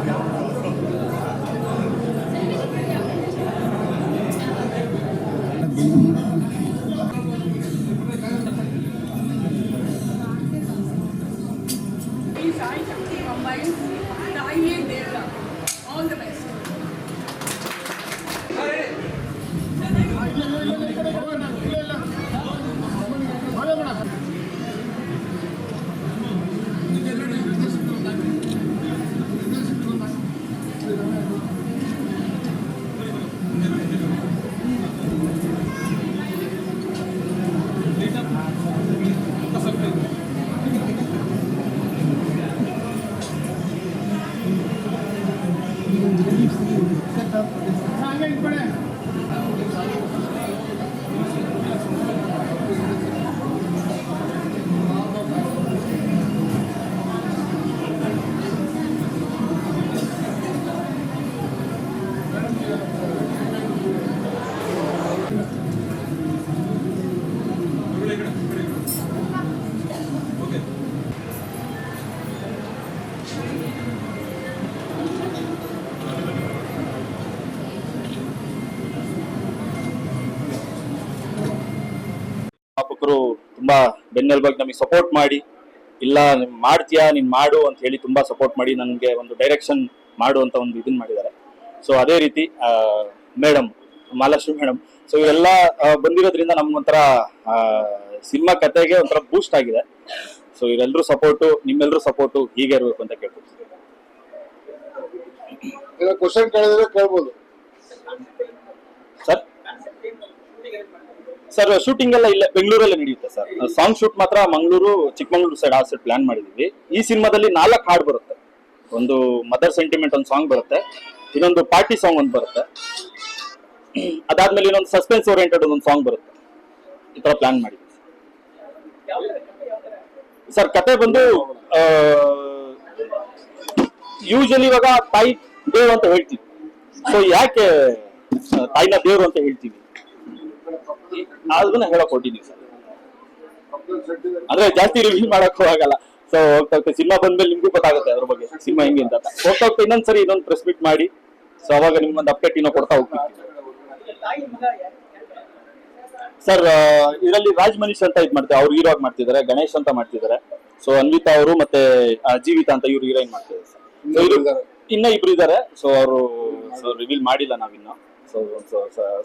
ಈ ಅಧ್ಯಾಪಕರು ತುಂಬಾ ಬೆನ್ನೆಲುಬಾಗಿ ನಮಗೆ ಸಪೋರ್ಟ್ ಮಾಡಿ ಇಲ್ಲ ನಿಮ್ ಮಾಡ್ತೀಯಾ ನೀನ್ ಮಾಡು ಅಂತ ಹೇಳಿ ತುಂಬಾ ಸಪೋರ್ಟ್ ಮಾಡಿ ನನಗೆ ಒಂದು ಡೈರೆಕ್ಷನ್ ಮಾಡು ಅಂತ ಒಂದು ಇದನ್ನ ಮಾಡಿದ್ದಾರೆ. ಸೊ ಅದೇ ರೀತಿ ಮೇಡಮ್ ಮಾಲಶ್ರೀ ಮೇಡಮ್ ಸೊ ಇವೆಲ್ಲ ಬಂದಿರೋದ್ರಿಂದ ನಮ್ಗೊಂಥರ ಸಿನಿಮಾ ಕತೆಗೆ ಒಂಥರ ಬೂಸ್ಟ್ ಆಗಿದೆ. ಸೊ ಇವರೆಲ್ಲರೂ ಸಪೋರ್ಟು ನಿಮ್ಮೆಲ್ಲರೂ ಸಪೋರ್ಟು ಹೀಗೆ ಇರಬೇಕು ಅಂತ ಕೇಳ್ಕೊಳ್ತೀನಿ. ಈಗ ಕ್ವಶನ್ ಕೇಳಿದ್ರೆ ಕೇಳ್ಬೋದು. ಸರ್ ಸರ್ ಶೂಟಿಂಗ್ ಎಲ್ಲ ಇಲ್ಲ, ಬೆಂಗಳೂರಲ್ಲೇ ನಡೆಯುತ್ತೆ ಸರ್. ಸಾಂಗ್ ಶೂಟ್ ಮಾತ್ರ ಮಂಗಳೂರು, ಚಿಕ್ಕಮಂಗ್ಳೂರು ಸೈಡ್ ಆ ಸೈಡ್ ಪ್ಲಾನ್ ಮಾಡಿದೀವಿ. ಈ ಸಿನಿಮಾದಲ್ಲಿ ನಾಲ್ಕು ಹಾಡು ಬರುತ್ತೆ. ಒಂದು ಮದರ್ ಸೆಂಟಿಮೆಂಟ್ ಒಂದು ಸಾಂಗ್ ಬರುತ್ತೆ, ಇನ್ನೊಂದು ಪಾರ್ಟಿ ಸಾಂಗ್ ಒಂದು ಬರುತ್ತೆ. ಅದಾದ್ಮೇಲೆ ಇನ್ನೊಂದು ಸಸ್ಪೆನ್ಸ್ ಓರಿಯೆಂಟೆಡ್ ಒಂದು ಸಾಂಗ್ ಬರುತ್ತೆ. ಈ ತರ ಪ್ಲಾನ್ ಮಾಡಿದ್ವಿ ಸರ್. ಕತೆ ಬಂದು ಯೂಶಲಿ ಇವಾಗ ತಾಯಿ ದೇವ್ ಅಂತ ಹೇಳ್ತೀವಿ. ಸೊ ಯಾಕೆ ತಾಯಿನ ದೇವ್ರು ಅಂತ ಹೇಳ್ತೀವಿ? ಅದನ್ನ ಹೇಳಕ್ ಹೊಟ್ಟಿದೀವಿ ಸರ್. ಅಂದ್ರೆ ಜಾಸ್ತಿ ರಿವೀಲ್ ಮಾಡಕ್ ಆಗಲ್ಲ. ಸೊ ಹೋಗ್ತಾ ಹೋಗ್ತಾ ಸಿನಿಮಾ ಬಂದ್ಮೇಲೆ ನಿಮ್ಗೂ ಗೊತ್ತಾಗುತ್ತೆ ಅದ್ರ ಬಗ್ಗೆ ಸಿನಿಮಾ ಹೆಂಗೆ ಅಂತ. ಹೋಗ್ತಾ ಹೋಗ್ತಾ ಇನ್ನೊಂದ್ಸರಿ ಇನ್ನೊಂದು ಪ್ರೆಸ್ ಮೀಟ್ ಮಾಡಿ. ಸೊ ಅವಾಗ ನಿಮ್ಗೊಂದು ಅಪ್ಡೇಟ್ ಇನ್ನೂ ಕೊಡ್ತಾ ಹೋಗ್ತೀವಿ. ಸರ್ ಇದರಲ್ಲಿ ರಾಜ್ ಮನೀಶ್ ಅಂತ ಇದು ಮಾಡ್ತಾರೆ ಅವ್ರು ಹೀರೋ ಆಗಿ ಮಾಡ್ತಿದ್ದಾರೆ ಗಣೇಶ್ ಅಂತ ಮಾಡ್ತಿದ್ದಾರೆ. ಸೊ ಅನ್ವಿತಾ ಅವರು ಮತ್ತೆ ಜೀವಿತಾ ಅಂತ ಇವ್ರು ಹೀರೋಯಿನ್ ಮಾಡ್ತಿದ್ದಾರೆ. ಇನ್ನ ಇಬ್ರು ಇದ್ದಾರೆ. ಸೊ ಅವರು ರಿವೀಲ್ ಮಾಡಿಲ್ಲ ನಾವಿನ್ನ. ಸೊ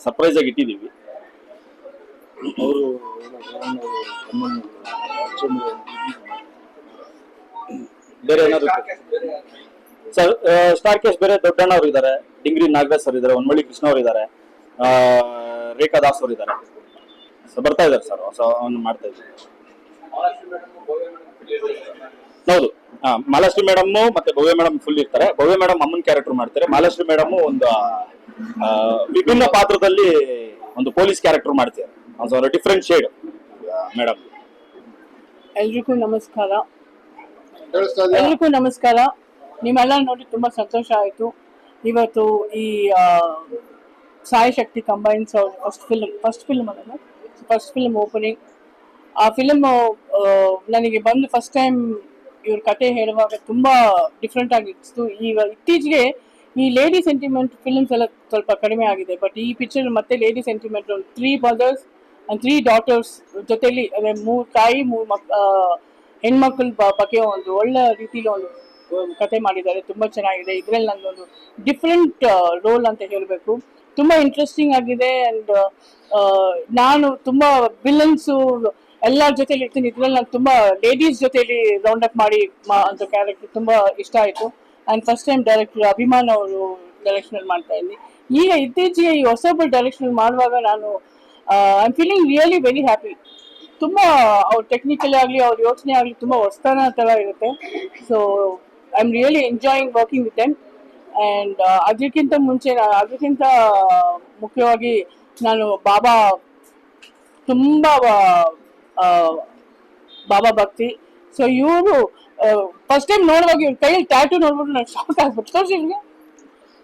ಸರ್ಪ್ರೈಸ್ ಆಗಿ ಇಟ್ಟಿದೀವಿ ಅವರು ಬೇರೆ ಏನಾದ್ರು ಸರ್ ಸ್ಟಾರ್ ಕೇಸ್ ಬೇರೆ ದೊಡ್ಡಣ್ಣ ಅವರು ಇದ್ದಾರೆ ಡಿಂಗ್ರಿ ನಾಗರಾಜ್ ಸರ್ ಇದ್ದಾರೆ ಒನ್ಮಳ್ಳಿ ಕೃಷ್ಣ ಅವರು ಇದ್ದಾರೆ ರೇಖಾ ದಾಸ್ ಅವರು ಇದ್ದಾರೆ ಬರ್ತಾ ಇದ್ದಾರೆ ಸರ್ ಅವ್ನು ಮಾಡ್ತಾ ಇದ್ದಾರೆ. ಹೌದು. ಹಾ ಮಾಲಾಶ್ರೀ ಮೇಡಮ್ ಮತ್ತೆ ಭವ್ಯ ಮೇಡಮ್ ಫುಲ್ ಇರ್ತಾರೆ. ಭವ್ಯ ಮೇಡಮ್ ಅಮ್ಮನ್ ಕ್ಯಾರೆಕ್ಟರ್ ಮಾಡ್ತಾರೆ. ಮಾಲಾಶ್ರೀ ಮೇಡಮ್ ಒಂದು ವಿಭಿನ್ನ ಪಾತ್ರದಲ್ಲಿ ಒಂದು ಪೊಲೀಸ್ ಕ್ಯಾರೆಕ್ಟರ್ ಮಾಡ್ತಾರೆ ಒಂದು ಡಿಫ್ರೆಂಟ್ ಶೇಡ್ ಮೇಡಮ್ ಎಲ್ರಿಗೂ ನಮಸ್ಕಾರ. ಎಲ್ಲರಿಗೂ ಎಲ್ರಿಗೂ ನಮಸ್ಕಾರ. ನಿಮ್ಮೆಲ್ಲ ನೋಡಿ ತುಂಬಾ ಸಂತೋಷ ಆಯಿತು. ಇವತ್ತು ಈ ಸಾಯಿ ಶಕ್ತಿ ಕಂಬೈನ್ಸ್ ಅವ್ರ ಫಸ್ಟ್ ಫಿಲ್ಮ್ ಫಸ್ಟ್ ಫಿಲ್ಮ್ ಅಲ್ಲ ಫಸ್ಟ್ ಫಿಲ್ಮ್ ಓಪನಿಂಗ್ ಆ ಫಿಲ್ಮ್ ನನಗೆ ಬಂದು ಫಸ್ಟ್ ಟೈಮ್ ಇವ್ರ ಕತೆ ಹೇಳುವಾಗ ತುಂಬಾ ಡಿಫ್ರೆಂಟ್ ಆಗಿತ್ತು. ಈಗ ಇತ್ತೀಚೆಗೆ ಈ ಲೇಡಿ ಸೆಂಟಿಮೆಂಟ್ ಫಿಲ್ಮ್ಸ್ ಎಲ್ಲ ಸ್ವಲ್ಪ ಕಡಿಮೆ ಆಗಿದೆ. ಬಟ್ ಈ ಪಿಕ್ಚರ್ ಮತ್ತೆ lady sentiment three mothers and three daughters ಜೊತೆಲಿ, ಅಂದರೆ ಮೂರು ತಾಯಿ, ಮೂರು ಮಕ್ ಹೆಣ್ಮಕ್ಳ ಬಗ್ಗೆ ಒಂದು ಒಳ್ಳೆ ರೀತಿಯಲ್ಲಿ ಒಂದು ಒಂದು ಕತೆ ಮಾಡಿದ್ದಾರೆ. ತುಂಬ ಚೆನ್ನಾಗಿದೆ. ಇದ್ರಲ್ಲಿ ನಂದೊಂದು ಡಿಫ್ರೆಂಟ್ ರೋಲ್ ಅಂತ ಹೇಳಬೇಕು. ತುಂಬ ಇಂಟ್ರೆಸ್ಟಿಂಗ್ ಆಗಿದೆ ಆ್ಯಂಡ್ ನಾನು ತುಂಬ ವಿಲನ್ಸು ಎಲ್ಲರ ಜೊತೆಲಿ ಇರ್ತೀನಿ. ಇದರಲ್ಲಿ ನಾನು ತುಂಬ ಲೇಡೀಸ್ ಜೊತೆಲಿ ರೌಂಡ್ ಅಪ್ ಮಾಡಿ ಮಾ- ಅಂತ ಕ್ಯಾರೆಕ್ಟರ್ ತುಂಬ ಇಷ್ಟ ಆಯಿತು. And first time director Abhiman ಅವರು ಡೈರೆಕ್ಷನಲ್ಲಿ ಮಾಡ್ತಾ ಇದ್ದೀನಿ ಈಗ ಇತ್ತೀಚೆಗೆ ಈ ಹೊಸೊಬ್ಬರು ಡೈರೆಕ್ಷನಲ್ಲಿ ಮಾಡುವಾಗ ನಾನು I feeling really very happy ತುಂಬ, ಅವ್ರ ಟೆಕ್ನಿಕಲಿ ಆಗಲಿ, ಅವ್ರ ಯೋಚನೆ ಆಗಲಿ ತುಂಬ ಹೊಸ್ತಾನ ಥರ ಇರುತ್ತೆ. So I am really enjoying working with them and ಅದಕ್ಕಿಂತ ಮುಂಚೆ ಅದಕ್ಕಿಂತ ಮುಖ್ಯವಾಗಿ ನಾನು ಬಾಬಾ, ತುಂಬ ಬಾಬಾ ಭಕ್ತಿ. ಸೊ ಇವರು ಫಸ್ಟ್ ಟೈಮ್ ನೋಡುವಾಗ ಇವ್ರ ಕೈಯಲ್ಲಿ ಟ್ಯಾಟು ನೋಡ್ಬಿಟ್ಟು ನಾನು ಶಾಕ್ ಆಗ್ಬಿಟ್ಟು ತೋರಿಸಿ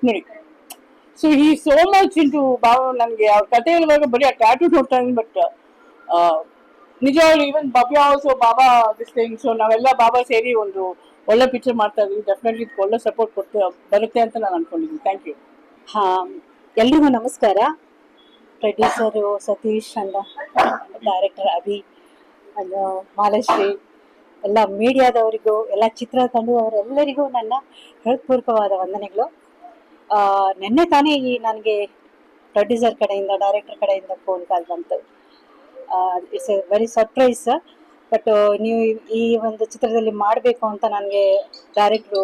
ನೋಡಿ. ಸೊ ಈ ಸೋ ಮಚ್ ಇಂಟು ಬಾಬಾ ನನಗೆ ಅವ್ರ ಕತೆ ಹೇಳುವಾಗ ಬರೀ ಆ ಟ್ಯಾಟೂ ನೋಡ್ತಾನೆ ಬಟ್ ನಿಜವಾಗ್ಲು even Bhavya so Baba this thing so ನಾವೆಲ್ಲ ಬಾಬಾ ಸೇರಿ ಒಂದು ಒಳ್ಳೆ ಪಿಕ್ಚರ್ ಮಾಡ್ತಾ ಇದೀವಿ ಡೆಫಿನೆಟ್ಲಿ ಒಳ್ಳೆ ಸಪೋರ್ಟ್ ಕೊಡ್ತಾ, ಬರುತ್ತೆ ಅಂತ ನಾನು ಅನ್ಕೊಂಡಿದ್ದೀನಿ. ಥ್ಯಾಂಕ್ ಯು ಹಾಂ, ಎಲ್ರಿಗೂ ನಮಸ್ಕಾರ. ಪ್ರೊಡ್ಯೂಸರು ಸತೀಶ್ ಅಂದ ಡೈರೆಕ್ಟರ್ ಅಭಿ ಮಾಲಶ್ರೀ, ಎಲ್ಲ ಮೀಡಿಯಾದವರಿಗೂ ಎಲ್ಲ ಚಿತ್ರತಂಡದವರೆಲ್ಲರಿಗೂ ನನ್ನ ಹೃತ್ಪೂರ್ವಕವಾದ ವಂದನೆಗಳು. ನಿನ್ನೆ ತಾನೇ ಈ ನನಗೆ ಪ್ರೊಡ್ಯೂಸರ್ ಕಡೆಯಿಂದ ಡೈರೆಕ್ಟರ್ ಕಡೆಯಿಂದ ಫೋನ್ ಕಾಲ್ ಬಂತು. It's a very surprise but ನೀವು ಈ ಒಂದು ಚಿತ್ರದಲ್ಲಿ ಮಾಡಬೇಕು ಅಂತ ನನಗೆ ಡೈರೆಕ್ಟ್ರು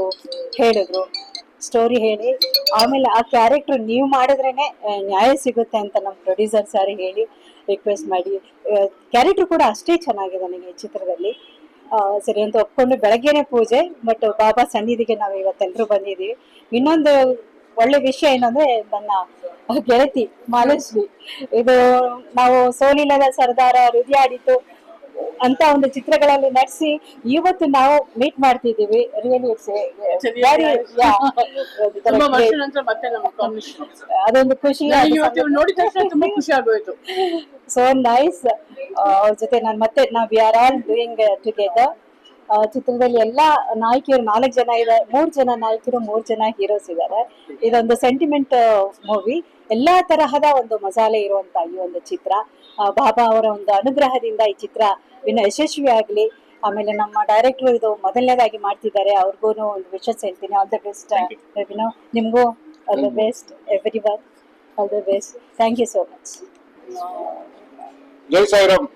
ಹೇಳಿದ್ರು. ಸ್ಟೋರಿ ಹೇಳಿ. ಆಮೇಲೆ ಆ ಕ್ಯಾರೆಕ್ಟ್ರು ನೀವು ಮಾಡಿದ್ರೇ ನ್ಯಾಯ ಸಿಗುತ್ತೆ ಅಂತ ನಮ್ಮ ಪ್ರೊಡ್ಯೂಸರ್ ಸಾರಿ ಹೇಳಿ ರಿಕ್ವೆಸ್ಟ್ ಮಾಡಿ. ಕ್ಯಾರೆಕ್ಟರ್ ಕೂಡ ಅಷ್ಟೇ ಚೆನ್ನಾಗಿದೆ ನನಗೆ ಈ ಚಿತ್ರದಲ್ಲಿ. ಸರಿ ಅಂತ ಒಪ್ಕೊಂಡು ಬೆಳಗ್ಗೆನೆ ಪೂಜೆ ಬಟ್ ಬಾಬಾ ಸನ್ನಿಧಿಗೆ ನಾವು ಇವತ್ತೆಲ್ಲರೂ ಬಂದಿದ್ದೀವಿ. ಇನ್ನೊಂದು ಒಳ್ಳೆ ವಿಷಯ ಏನಂದ್ರೆ ನನ್ನ ಗೆಳತಿ ಮಾಲಶ್ರೀ ಇದು ನಾವು ಸೋಲಿಲ್ಲದ ಸರ್ದಾರ ಹೃದಯಾಡಿತು ಅಂತ ಒಂದು ಚಿತ್ರಗಳಲ್ಲಿ ನಟಿಸಿ ಇವತ್ತು ನಾವು ಮೀಟ್ ಮಾಡ್ತಿದ್ದೀವಿ. ರಿಯಲಿ ಅದೊಂದು ಖುಷಿ ತುಂಬಾ ಖುಷಿ ಆಗೋಯ್ತು. ಸೊ ನೈಸ್ ಅವ್ರ ಜೊತೆ ನಾನು ಮತ್ತೆ ನಾವ್ we are all doing together ಚಿತ್ರದಲ್ಲಿ ಎಲ್ಲ ನಾಯಕಿಯರು ನಾಲ್ಕು ಜನ ಇದೆ ಮೂರ್ ಜನ ನಾಯಕಿಯರು ಮೂರ್ ಜನ ಹೀರೋಸ್ ಇದ್ದಾರೆ. ಇದೊಂದು ಸೆಂಟಿಮೆಂಟ್ ಮೂವಿ ಎಲ್ಲಾ ತರಹದ ಒಂದು ಮಸಾಲೆ ಇರುವಂತ ಈ ಒಂದು ಚಿತ್ರ. ಬಾಬಾ ಅವರ ಒಂದು ಅನುಗ್ರಹದಿಂದ ಈ ಚಿತ್ರ ಇನ್ನು ಯಶಸ್ವಿ ಆಗಲಿ. ಆಮೇಲೆ ನಮ್ಮ ಡೈರೆಕ್ಟರ್ ಇದು ಮೊದಲನೇದಾಗಿ ಮಾಡ್ತಿದ್ದಾರೆ. ಅವ್ರಿಗೂ ಒಂದು ವಿಶಸ್ ಹೇಳ್ತೀನಿ. ಆಲ್ ದ ಬೆಸ್ಟ್ ವಿನೋ ನಿಮಗೂ all the best everyone all the best thank you so much ಜೈ ಸಾಯಿರಾಮ್.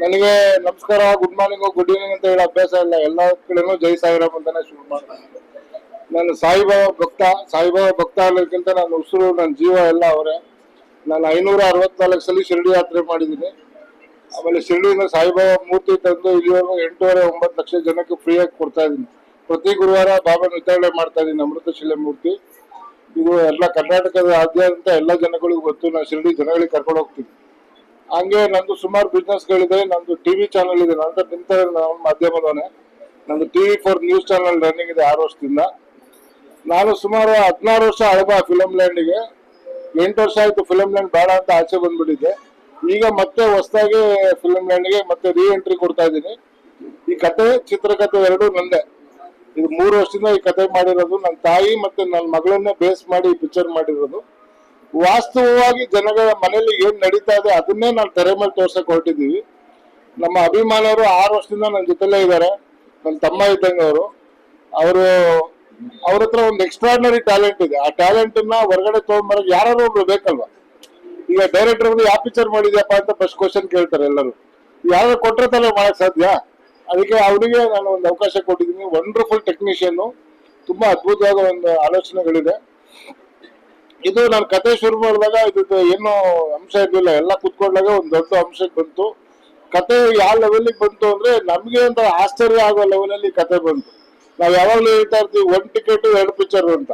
ನನಗೆ ನಮಸ್ಕಾರ ಗುಡ್ ಮಾರ್ನಿಂಗ್ ಗುಡ್ ಈವ್ನಿಂಗ್ ಅಂತ ಹೇಳೋ ಅಭ್ಯಾಸ ಇಲ್ಲ. ಎಲ್ಲ ಕಡೆನೂ ಜೈ ಸಾಯಿರಾಮ್ ಅಂತಾನೆ ಶುರು ಮಾಡ್ತೀನಿ. ನಾನು ಸಾಯಿಬಾಬಾ ಭಕ್ತ ಸಾಯಿಬಾಬಾ ಭಕ್ತ ಅನ್ನೋದಕ್ಕಿಂತ ನನ್ನ ಉಸಿರು, ನನ್ನ ಜೀವ ಎಲ್ಲ ಅವರೇ. ನಾನು ಐನೂರ ಅರವತ್ನಾಲ್ಕು ಸಲ ಶಿರಡಿ ಯಾತ್ರೆ ಮಾಡಿದ್ದೀನಿ. ಆಮೇಲೆ ಶಿರಡಿಯಿಂದ ಸಾಯಿಬಾಬಾ ಮೂರ್ತಿ ತಂದು ಇಲ್ಲಿವರೆಗೂ ಎಂಟೂವರೆ ಒಂಬತ್ತು ಲಕ್ಷ ಜನಕ್ಕೆ ಫ್ರೀಯಾಗಿ ಕೊಡ್ತಾ ಇದ್ದೀನಿ. ಪ್ರತಿ ಗುರುವಾರ ಬಾಬಾ ವಿತರಣೆ ಮಾಡ್ತಾ ಇದ್ದೀನಿ, ಅಮೃತಶಿಲೆ ಮೂರ್ತಿ. ಇದು ಎಲ್ಲ ಕರ್ನಾಟಕದ ಆದ್ಯಂತ ಎಲ್ಲ ಜನಗಳಿಗೂ ಗೊತ್ತು. ನಾನು ಶಿರಡಿ ಜನಗಳಿಗೆ ಕರ್ಕೊಂಡು ಹೋಗ್ತೀನಿ. ಹಂಗೆ ನಂದು ಸುಮಾರು ಬಿಸ್ನೆಸ್ಗಳಿದೆ ನಂದು ಟಿವಿ ಚಾನಲ್ ಇದೆ. ನಂತರ ನಿಂತ ಮಾಧ್ಯಮದವನೇ. ನಂದು TV four news channel running ಇದೆ ಆರು ವರ್ಷದಿಂದ. ನಾನು ಸುಮಾರು ಹದಿನಾರು ವರ್ಷ ಅಳಬ ಲ್ಯಾಂಡ್ ಲ್ಯಾಂಡಿಗೆ ಎಂಟು ವರ್ಷ ಆಯ್ತು ಫಿಲಮ್ ಲ್ಯಾಂಡ್ ಬೇಡ ಅಂತ ಆಚೆ ಬಂದ್ಬಿಟ್ಟಿದ್ದೆ ಈಗ ಮತ್ತೆ ಹೊಸದಾಗಿ ಫಿಲಂ ಲ್ಯಾಂಡ್ಗೆ ಮತ್ತೆ ರೀ ಎಂಟ್ರಿ ಕೊಡ್ತಾ ಇದ್ದೀನಿ. ಈ ಕತೆ ಚಿತ್ರಕಥೆ ಎರಡು ನಂದೆ. ಇದು ಮೂರು ವರ್ಷದಿಂದ ಈ ಕತೆ ಮಾಡಿರೋದು. ನನ್ನ ತಾಯಿ ಮತ್ತೆ ನನ್ನ ಮಗಳನ್ನೇ ಬೇಸ್ ಮಾಡಿ ಈ ಪಿಕ್ಚರ್ ಮಾಡಿರೋದು. ವಾಸ್ತವವಾಗಿ ಜನಗಳ ಮನೆಯಲ್ಲಿ ಏನ್ ನಡೀತಾ ಇದೆ, ಅದನ್ನೇ ನಾವು ತೆರೆ ಮೇಲೆ ತೋರ್ಸಕ್ ಹೊರಟಿದ್ದೀವಿ ನಮ್ಮ ಅಭಿಮಾನಿಯವರು ಆರು ವರ್ಷದಿಂದ ನನ್ನ ಜೊತೆಲೇ ಇದ್ದಾರೆ ನನ್ನ ತಮ್ಮ ಇದ್ದಂಗೆ ಅವರು ಅವರು ಅವ್ರ ಹತ್ರ ಒಂದು ಎಕ್ಸ್ಟ್ರಾರ್ನರಿ ಟ್ಯಾಲೆಂಟ್ ಇದೆ. ಆ ಟ್ಯಾಲೆಂಟ್ ಅನ್ನ ಹೊರಗಡೆ ತಗೊಂಡ್ಬರಕ್ ಯಾರು ಒಬ್ರು ಬೇಕಲ್ವಾ? ಈಗ ಡೈರೆಕ್ಟರ್ ಯಾವ ಪಿಕ್ಚರ್ ಮಾಡಿದ್ಯಪ್ಪ? ಅಂತ ಫಸ್ಟ್ ಕ್ವಶನ್ ಕೇಳ್ತಾರೆ ಎಲ್ಲರೂ. ಯಾರು ಕೊಟ್ಟರೆ ತಾನೇ ಮಾಡಕ್ ಸಾಧ್ಯ? ಅದಕ್ಕೆ ಅವರಿಗೆ ನಾನು ಒಂದು ಅವಕಾಶ ಕೊಟ್ಟಿದ್ದೀನಿ. ವಂಡರ್ಫುಲ್ ಟೆಕ್ನಿಷಿಯನ್ ತುಂಬಾ ಅದ್ಭುತವಾದ ಒಂದು ಆಲೋಚನೆಗಳಿದೆ. ಇದು ನಾನು ಕತೆ ಶುರು ಮಾಡಿದಾಗ ಇದು ಏನು ಅಂಶ ಇರಲಿಲ್ಲ. ಎಲ್ಲ ಕುತ್ಕೊಂಡಾಗ ಒಂದು ದೊಡ್ಡ ಅಂಶ ಬಂತು. ಕತೆ ಯಾವ ಲೆವೆಲ್ಗೆ ಬಂತು ಅಂದ್ರೆ ನಮ್ಗೆ ಅಂತ ಆಶ್ಚರ್ಯ ಆಗೋ ಲೆವೆಲಲ್ಲಿ ಕತೆ ಬಂತು. ನಾವ್ ಯಾವಾಗ್ಲೂ ಹೇಳ್ತಾ ಇರ್ತೀವಿ ಒನ್ ಟಿಕೆಟ್ ಎರಡು ಪಿಕ್ಚರ್ ಅಂತ.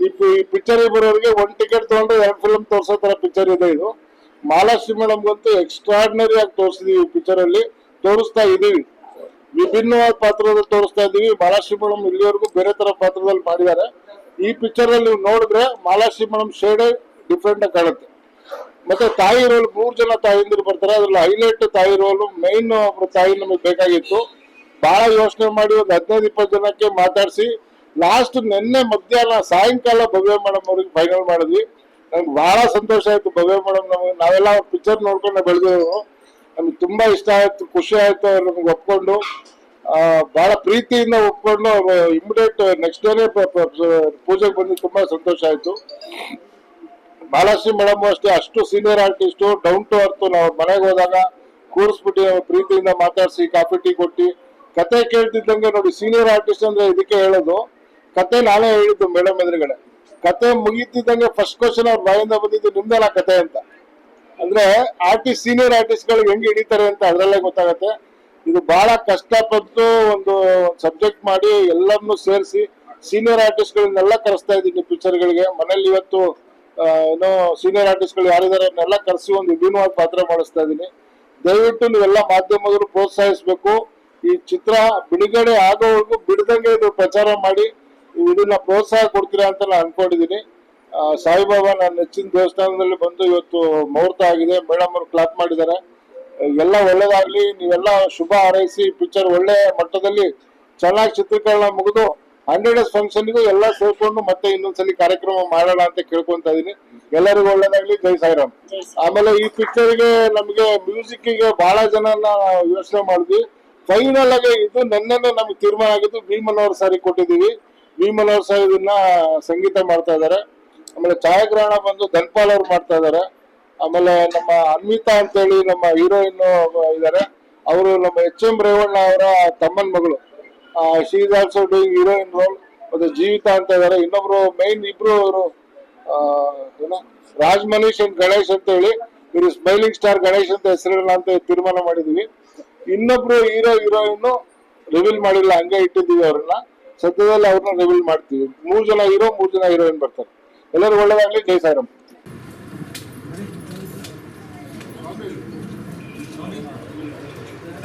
ಈ ಪಿಕ್ಚರ್ ಬರೋರಿಗೆ ಒನ್ ಟಿಕೆಟ್ ತಗೊಂಡ್ರೆ ಎರಡು ಫಿಲಮ್ ತೋರ್ಸೋ ತರ ಪಿಕ್ಚರ್ ಇದೆ ಇದು. ಮಹಾಲಕ್ಷ್ಮಿ ಮೇಡಮ್ಗಂತೂ ಎಕ್ಸ್ಟ್ರಾರ್ಡಿನರಿ ಆಗಿ ತೋರಿಸಿದೀವಿ ಪಿಕ್ಚರ್ ಅಲ್ಲಿ. ತೋರಿಸ್ತಾ ಇದೀವಿ. ವಿಭಿನ್ನವಾದ ಪಾತ್ರದಲ್ಲಿ ತೋರಿಸ್ತಾ ಇದೀವಿ. ಮಹಾಲಕ್ಷ್ಮಿ ಮೇಡಮ್ ಇಲ್ಲಿವರೆಗೂ ಬೇರೆ ತರ ಪಾತ್ರದಲ್ಲಿ ಮಾಡಿದ್ದಾರೆ. ಈ ಪಿಕ್ಚರ್ ಅಲ್ಲಿ ನೀವು ನೋಡಿದ್ರೆ ಮಾಲಾಶ್ರೀ ಮೇಡಮ್ ಶೇಡ್ ಡಿಫ್ರೆಂಟ್ ಆಗಿ ಕಾಣುತ್ತೆ. ಮತ್ತೆ ತಾಯಿ ರೋಲ್ ಮೂರ್ ಜನ ತಾಯಿಂದಿರು ಬರ್ತಾರೆ, ಅದ್ರಲ್ಲಿ ಹೈಲೈಟ್ ತಾಯಿ ರೋಲ್ ಮೈನ್ ಒಬ್ರು ತಾಯಿ ನಮಗೆ ಬೇಕಾಗಿತ್ತು. ಬಹಳ ಯೋಚನೆ ಮಾಡಿ ಒಂದು ಹದಿನೈದು ಇಪ್ಪತ್ತು ಜನಕ್ಕೆ ಮಾತಾಡಿಸಿ ಲಾಸ್ಟ್ ನಿನ್ನೆ ಮಧ್ಯಾಹ್ನ ಸಾಯಂಕಾಲ ಭವ್ಯ ಮೇಡಮ್ ಅವ್ರಿಗೆ ಫೈನಲ್ ಮಾಡಿದ್ವಿ. ನಮ್ಗೆ ಬಹಳ ಸಂತೋಷ ಆಯ್ತು ಭವ್ಯ ಮೇಡಮ್ ನಮಗೆ. ನಾವೆಲ್ಲ ಪಿಕ್ಚರ್ ನೋಡ್ಕೊಂಡು ಬೆಳೆದವರು ನಮ್ಗೆ ತುಂಬಾ ಇಷ್ಟ ಆಯ್ತು, ಖುಷಿ ಆಯ್ತು ಅವ್ರು ನಮ್ಗೆ ಒಪ್ಕೊಂಡು. ಬಹಳ ಪ್ರೀತಿಯಿಂದ ಒಪ್ಕೊಂಡು ಇಮಿಡಿಯೇಟ್ ನೆಕ್ಸ್ಟ್ ಡೇನೆ ಪೂಜೆಗೆ ಬಂದು ತುಂಬಾ ಸಂತೋಷ ಆಯ್ತು. ಬಾಲಾಶ್ರೀ ಮೇಡಮ್ ಅಷ್ಟೇ, ಅಷ್ಟು senior artist down to earth ನಾವು ಮನೆಗೆ ಹೋದಾಗ ಕೂರಿಸ್ಬಿಟ್ಟು ಪ್ರೀತಿಯಿಂದ ಮಾತಾಡಿಸಿ, ಕಾಫಿ, ಟೀ ಕೊಟ್ಟು, ಕತೆ ಕೇಳ್ತಿದ್ದಂಗೆ ನೋಡಿ ಸೀನಿಯರ್ ಆರ್ಟಿಸ್ಟ್ ಅಂದ್ರೆ ಇದಕ್ಕೆ ಹೇಳೋದು, ಕತೆ ನಾನೇ ಹೇಳಿದ್ದು ಮೇಡಮ್ ಎದುರುಗಡೆ. ಕತೆ ಮುಗೀತಿದ್ದಂಗೆ ಫಸ್ಟ್ ಕ್ವಶನ್ ಅವ್ರ ಬಾಯಿಂದ ಬಂದಿದ್ದು ನಿಮ್ದೆಲ್ಲ ಕತೆ ಅಂತ. ಅಂದ್ರೆ ಆರ್ಟಿಸ್ಟ್ ಸೀನಿಯರ್ ಆರ್ಟಿಸ್ಟ್ ಗಳಿಗೆ ಹೆಂಗ್ ಹಿಡಿತಾರೆ ಅಂತ ಅದ್ರಲ್ಲೇ ಗೊತ್ತಾಗತ್ತೆ. ಇದು ಬಹಳ ಕಷ್ಟಪಟ್ಟು ಒಂದು ಸಬ್ಜೆಕ್ಟ್ ಮಾಡಿ ಎಲ್ಲರನ್ನು ಸೇರಿಸಿ ಸೀನಿಯರ್ ಆರ್ಟಿಸ್ಟ್ ಗಳನ್ನೆಲ್ಲ ಕರೆಸ್ತಾ ಇದ್ದೀನಿ ಪಿಕ್ಚರ್ ಗಳಿಗೆ. ಮನೇಲಿ ಇವತ್ತು ಏನೋ ಸೀನಿಯರ್ ಆರ್ಟಿಸ್ಟ್ಗಳು ಯಾರಿದ್ದಾರೆ ಅವ್ರನ್ನೆಲ್ಲ ಕರೆಸಿ ಒಂದು ವಿಭಿನ್ನವಾದ ಪಾತ್ರ ಮಾಡಿಸ್ತಾ ಇದ್ದೀನಿ. ದಯವಿಟ್ಟು ನೀವೆಲ್ಲ ಮಾಧ್ಯಮದವರು ಪ್ರೋತ್ಸಾಹಿಸಬೇಕು. ಈ ಚಿತ್ರ ಬಿಡುಗಡೆ ಆಗೋವರೆಗೂ ಬಿಡದಂಗೆ ಇದು ಪ್ರಚಾರ ಮಾಡಿ, ಇದನ್ನ ಪ್ರೋತ್ಸಾಹ ಕೊಡ್ತೀರಾ ಅಂತ ನಾನು ಅನ್ಕೊಂಡಿದ್ದೀನಿ. ಸಾಯಿಬಾಬಾ ನನ್ನ ನೆಚ್ಚಿನ ದೇವಸ್ಥಾನದಲ್ಲಿ ಬಂದು ಇವತ್ತು ಮುಹೂರ್ತ ಆಗಿದೆ. ಮೇಡಮ್ ಅವರು ಕ್ಲಾಪ್ ಮಾಡಿದ್ದಾರೆ. ಎಲ್ಲ ಒಳ್ಳೇದಾಗ್ಲಿ ನೀವೆಲ್ಲ ಶುಭ ಹಾರೈಸಿ ಪಿಕ್ಚರ್ ಒಳ್ಳೆ ಮಟ್ಟದಲ್ಲಿ ಚೆನ್ನಾಗಿ ಚಿತ್ರೀಕರಣ ಮುಗಿದು ಹಂಡ್ರೆಡ್ ಡೇಸ್ ಫಂಕ್ಷನ್ಗೂ ಎಲ್ಲ ಸೇರ್ಕೊಂಡು ಮತ್ತೆ ಇನ್ನೊಂದ್ಸಲಿ ಕಾರ್ಯಕ್ರಮ ಮಾಡೋಣ ಅಂತ ಕೇಳ್ಕೊಂತ ಇದೀನಿ. ಎಲ್ಲರಿಗೂ ಒಳ್ಳೇದಾಗ್ಲಿ ಜೈ ಸಾಯಿರಾಮ್. ಆಮೇಲೆ ಈ ಪಿಕ್ಚರ್ಗೆ ನಮಗೆ ಮ್ಯೂಸಿಕ್ಗೆ ಬಹಳ ಜನ ಯೋಚನೆ ಮಾಡಿದ್ವಿ. ಫೈನಲ್ ಆಗಿ ಇದು ನೆನ್ನೆನೆ ನಮ್ಗೆ ತೀರ್ಮಾನ ಆಗಿದ್ದು ಭೀಮನ್ ಮನೋಹರ್ ಸಾರಿ ಕೊಟ್ಟಿದೀವಿ ಭೀಮನ್ ಮನೋಹರ್ ಸಾರ್ ಇದನ್ನ ಸಂಗೀತ ಮಾಡ್ತಾ ಇದಾರೆ ಆಮೇಲೆ ಛಾಯಾಗ್ರಹಣ ಬಂದು ಧನ್ಪಾಲ್ ಅವ್ರು ಮಾಡ್ತಾ ಇದಾರೆ ಆಮೇಲೆ ನಮ್ಮ ಅನ್ವಿತಾ ಅಂತೇಳಿ ನಮ್ಮ ಹೀರೋಯಿನ್ ಇದಾರೆ. ಅವರು ನಮ್ಮ ಎಚ್ ಎಂ ರೇವಣ್ಣ ಅವರ ತಮ್ಮನ ಮಗಳು. She also doing heroine role ಮತ್ತೆ ಜೀವಿತಾ ಅಂತ ಇದ್ದಾರೆ ಇನ್ನೊಬ್ರು ಮೈನ್ ಇಬ್ರು ಅವರು ರಾಜ್ ಮನೀಶ್ ಅಂಡ್ ಗಣೇಶ್ ಅಂತ ಹೇಳಿ ಇವರು ಸ್ಮೈಲಿಂಗ್ ಸ್ಟಾರ್ ಗಣೇಶ್ ಅಂತ ಹೆಸರಿಲ್ಲ ಅಂತ ತೀರ್ಮಾನ ಮಾಡಿದೀವಿ. ಇನ್ನೊಬ್ರು ಹೀರೋ ಹೀರೋಯಿನ್ ರಿವೀಲ್ ಮಾಡಿಲ್ಲ. ಹಂಗೆ ಇಟ್ಟಿದ್ದೀವಿ ಅವ್ರನ್ನ. ಸದ್ಯದಲ್ಲಿ ಅವ್ರನ್ನ ರಿವೀಲ್ ಮಾಡ್ತೀವಿ. ಮೂರ್ ಜನ ಹೀರೋ, ಮೂರ್ ಜನ ಹೀರೋಯಿನ್ ಬರ್ತಾರೆ. ಎಲ್ಲರೂ ಒಳ್ಳೇದಾಗ್ಲಿ. ಜೈ ಸಾಯಿರಾಮ್.